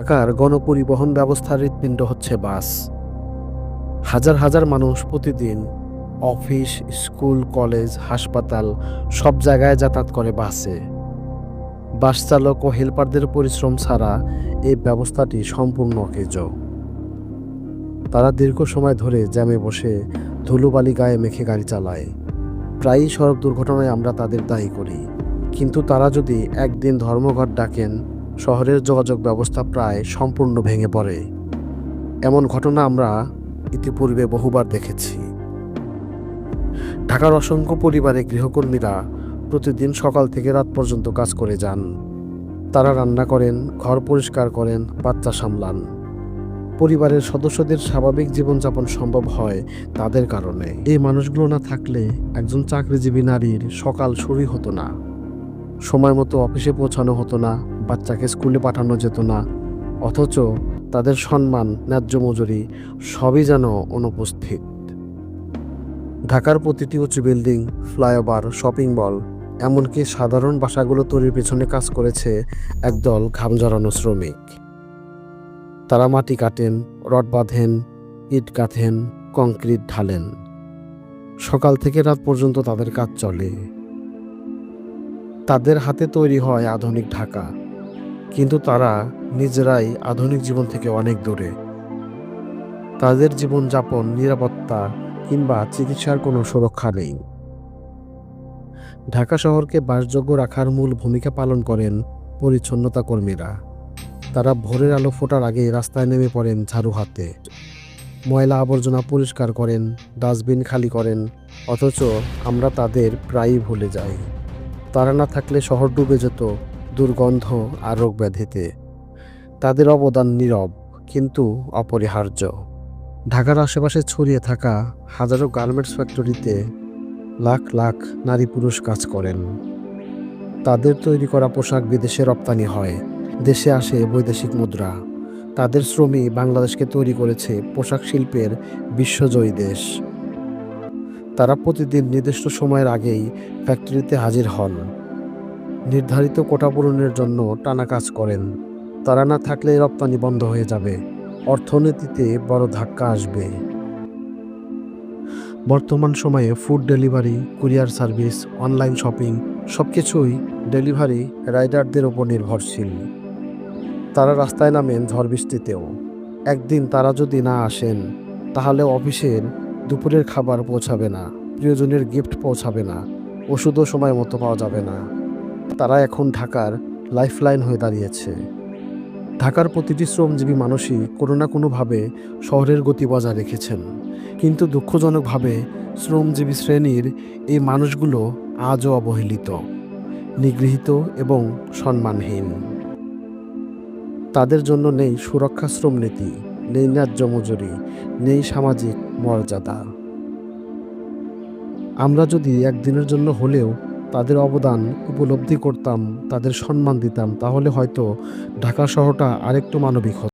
ঢাকার গণপরিবহন ব্যবস্থার হৃৎপিণ্ড হচ্ছে বাস। হাজার হাজার মানুষ প্রতিদিন অফিস, স্কুল, কলেজ, হাসপাতাল সব জায়গায় যাতায়াত করে বাসে। বাস চালক ও হেল্পারদের পরিশ্রম ছাড়া এই ব্যবস্থাটি সম্পূর্ণ অকেজ। তারা দীর্ঘ সময় ধরে জ্যামে বসে ধুলোবালি গায়ে মেখে গাড়ি চালায়। প্রায়ই সড়ক দুর্ঘটনায় আমরা তাদের দায়ী করি। কিন্তু তারা যদি একদিন ধর্মঘট ডাকেন শহরের যোগাযোগ ব্যবস্থা প্রায় সম্পূর্ণ ভেঙে পড়ে। এমন ঘটনা আমরা ইতিপূর্বে বহুবার দেখেছি। ঢাকার অসংখ্য পরিবারে গৃহকর্মীরা প্রতিদিন সকাল থেকে রাত পর্যন্ত কাজ করে যান। তারা রান্না করেন, ঘর পরিষ্কার করেন, বাচ্চা সামলান। পরিবারের সদস্যদের স্বাভাবিক জীবনযাপন সম্ভব হয় তাদের কারণে। এই মানুষগুলো না থাকলে একজন চাকরিজীবী নারীর সকাল শুরুই হতো না। সময় মতো অফিসে পৌঁছানো হতো না। বাচ্চাকে স্কুলে পাঠানো যেত না। অথচ তাদের সম্মান, ন্যায্য মজুরি সবই যেন অনুপস্থিত। ঢাকার প্রতিটি উঁচু বিল্ডিং, ফ্লাইওভার, শপিং মল, এমনকি সাধারণ বাসাগুলো তৈরির পেছনে কাজ করেছে একদল ঘাম শ্রমিক। তারা মাটি কাটেন, রড বাঁধেন, ইট গাঁথেন, কংক্রিট ঢালেন। সকাল থেকে রাত পর্যন্ত তাদের কাজ চলে। তাদের হাতে তৈরি হয় আধুনিক ঢাকা। কিন্তু তারা নিজেরাই আধুনিক জীবন থেকে অনেক দূরে। তাদের জীবনযাপন, নিরাপত্তা কিংবা চিকিৎসার কোনো সুরক্ষা নেই। ঢাকা শহরকে বাসযোগ্য রাখার মূল ভূমিকা পালন করেন পরিচ্ছন্নতা কর্মীরা। তারা ভোরের আলো ফোটার আগে রাস্তায় নেমে পড়েন ঝাড়ু হাতে। ময়লা আবর্জনা পরিষ্কার করেন, ডাস্টবিন খালি করেন, অথচ আমরা তাদের প্রায়ই ভুলে যাই। তারা না থাকলে শহর ডুবে যেত দুর্গন্ধ আর রোগ ব্যাধিতে তাদের অবদান নীরব কিন্তু অপরিহার্য। ঢাকার আশেপাশে ছড়িয়ে থাকা হাজারো গার্মেন্টস ফ্যাক্টরিতে লাখ লাখ নারী পুরুষ কাজ করেন। তাদের তৈরি করা পোশাক বিদেশে রপ্তানি হয়, দেশে আসে বৈদেশিক মুদ্রা। তাদের শ্রমই বাংলাদেশকে তৈরি করেছে পোশাক শিল্পের বিশ্বজয়ী দেশ। তারা প্রতিদিন নির্দিষ্ট সময়ের আগেই ফ্যাক্টরিতে হাজির হন। নির্ধারিত কোটা পূরণের জন্য টানা কাজ করেন। তারা না থাকলে রপ্তানি বন্ধ হয়ে যাবে। অর্থনীতিতে বড় ধাক্কা আসবে। বর্তমান সময়ে food delivery, courier service, online shopping সব কিছুই ডেলিভারি রাইডারদের ওপর নির্ভরশীল। তারা রাস্তায় নামেন ঝড় বৃষ্টিতেও একদিন তারা যদি না আসেন, তাহলে অফিসের দুপুরের খাবার পৌঁছাবে না, প্রিয়জনের গিফট পৌঁছাবে না, ওষুধও সময় মতো পাওয়া যাবে না। তারা এখন ঢাকার লাইফলাইন হয়ে দাঁড়িয়েছে। ঢাকার প্রতিটি শ্রমজীবী মানুষই কোনো না কোনোভাবে শহরের গতি বজায় রেখেছেন। কিন্তু দুঃখজনকভাবে শ্রমজীবী শ্রেণির এই মানুষগুলো আজও অবহেলিত, নিগৃহীত এবং সম্মানহীন। তাদের জন্য নেই সুরক্ষা শ্রম নীতি, নেই ন্যায্য মজুরি, নেই সামাজিক মর্যাদা। আমরা যদি একদিনের জন্য হলেও তাদের অবদান উপলব্ধি করতাম তাদের সম্মান দিতাম। তাহলে হয়তো ঢাকা শহরটা আরেকটু মানবিক